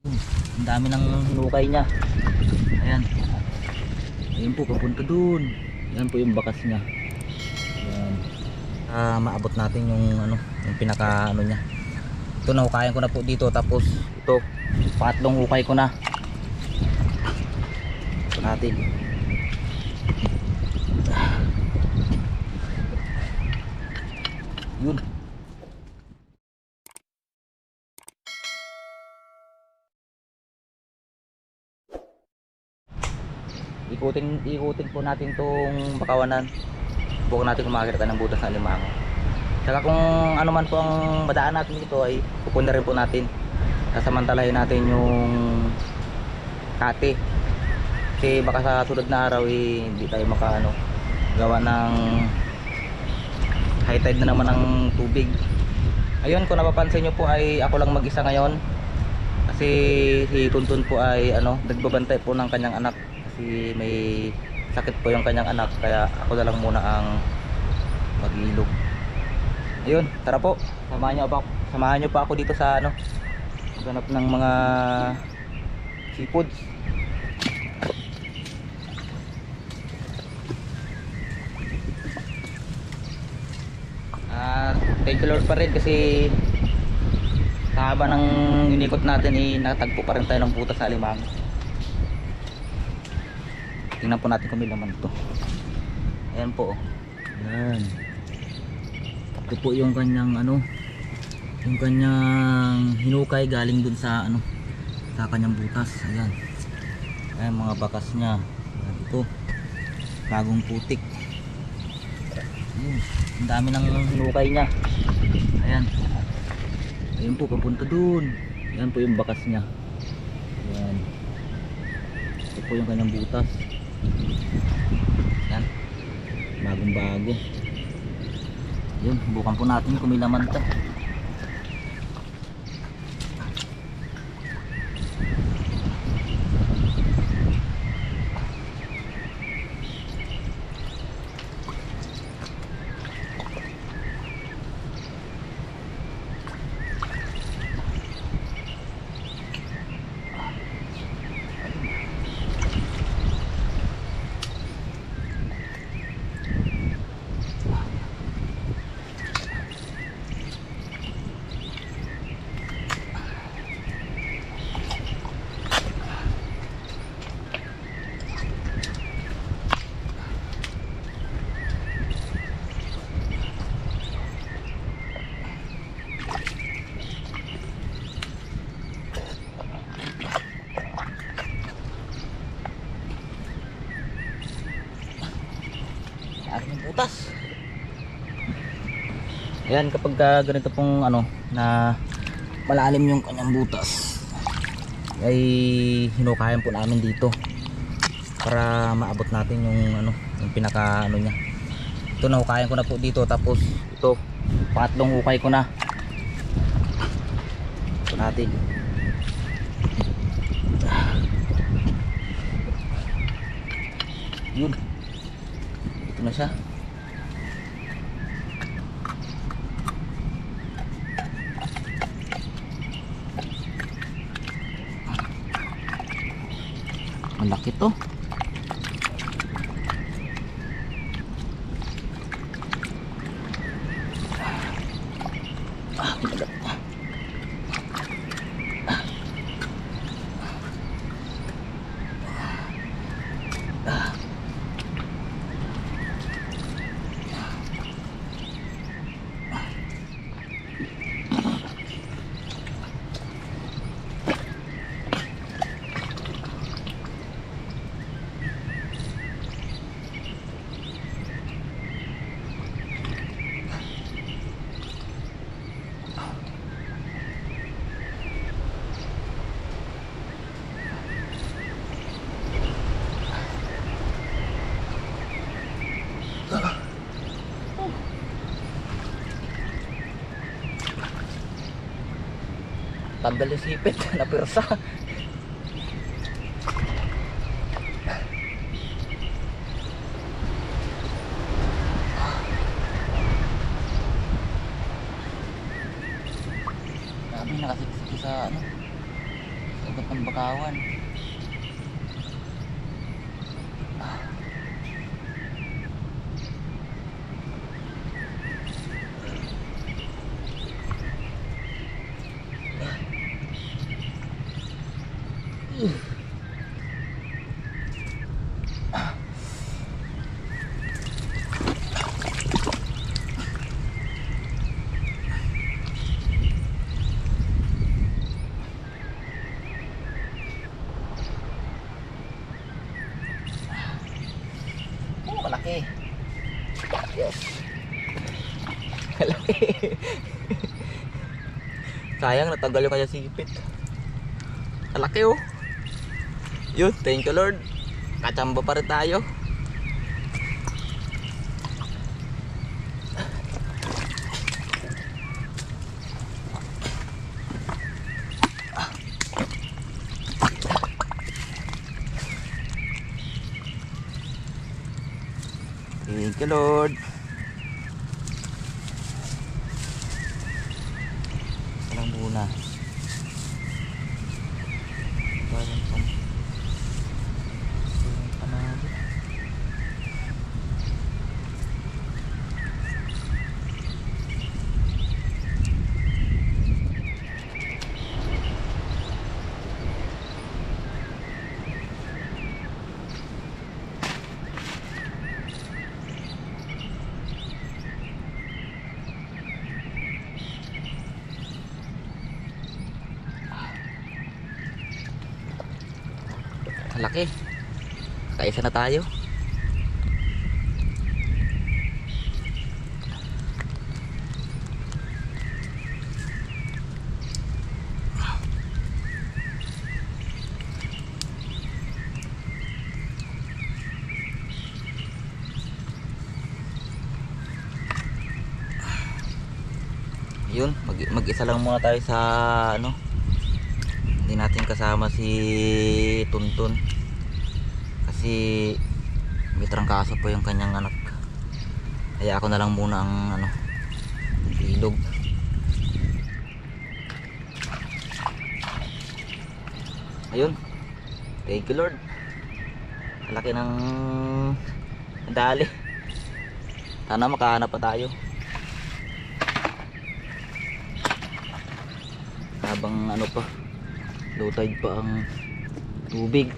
Ang dami ng hinukay niya. Ayan. Ayun po, papunta dun. Yan po yung bakas niya. Ayan. Ah, maabot natin yung ano, yung pinaka ano niya. Ito nahukayan ko na po dito tapos ito, pangatlong hukay ko na. Ito natin. Yun. Ikutin ikutin po natin tong bakawanan. Bukan natin kung makakita ng butas ng limango saka kung ano man po ang madaan natin dito ay pupunta rin po natin. Sasamantalahin natin yung kate. Kasi baka sa sunod na araw eh, hindi tayo maka ano, gawa ng high tide na naman ng tubig. Ayun kung napapansin nyo po ay ako lang mag isa ngayon. Kasi si Tuntun po ay ano, nagbabantay po ng kanyang anak kasi may sakit po yung kanyang anak kaya ako na lang muna ang mag-ilog. Ayun, tara po. Samahan niyo pa samahan niyo pa ako dito sa ano, ganap ng mga seafoods. Ah, thank you pa rin kasi sa haba ng inikot natin eh, natagpo pa rin tayo ng butas sa alimango. Tingnan po natin kung may laman to. Ayan po. oh. Ayan. Ito po yung kanyang ano, yung kanyang hinukay galing dun sa ano, sa kanyang butas. Ayan. Ayan mga bakas niya. Ayan ito. Bagong putik. Ayan. Ang dami ng hinukay niya. Ayan. Ayun po, papunta dun. Ayan po yung bakas niya. Ayan. Ito po yung kanyang butas. Ayan. Bagong bago. Yun, bukan po natin kung may laman to. aking butas ayan kapag ah, ganito pong ano na malalim yung kanyang butas ay hinukayan po namin dito para maabot natin yung ano yung pinaka ano niya. Ito nahukayan ko na po dito tapos ito pangatlong hukay ko na. Ito natin. Yun. Ito na siya malaki to ah. Tanggal yung sipit na pirsa grabe nakasiksik sa ano sa ng bakawan. Oh, malaki. Yes. Sayang, natanggal yung kanya sipit. Malaki oh. Yun, thank you Lord. Kachamba pa rin tayo. Thank you Lord. Walang muna. Walang pang... Walang panalo. Malaki. Kaisa na tayo. Yun, mag mag-isa lang muna tayo sa ano. Hindi natin kasama si Tuntun. Kasi may trangkaso po yung kanyang anak. Kaya ako na lang muna ang ano ilog. Ayun. Thank you Lord. Laki ng dali. Sana makahanap pa tayo. Habang ano pa, low pa ang tubig.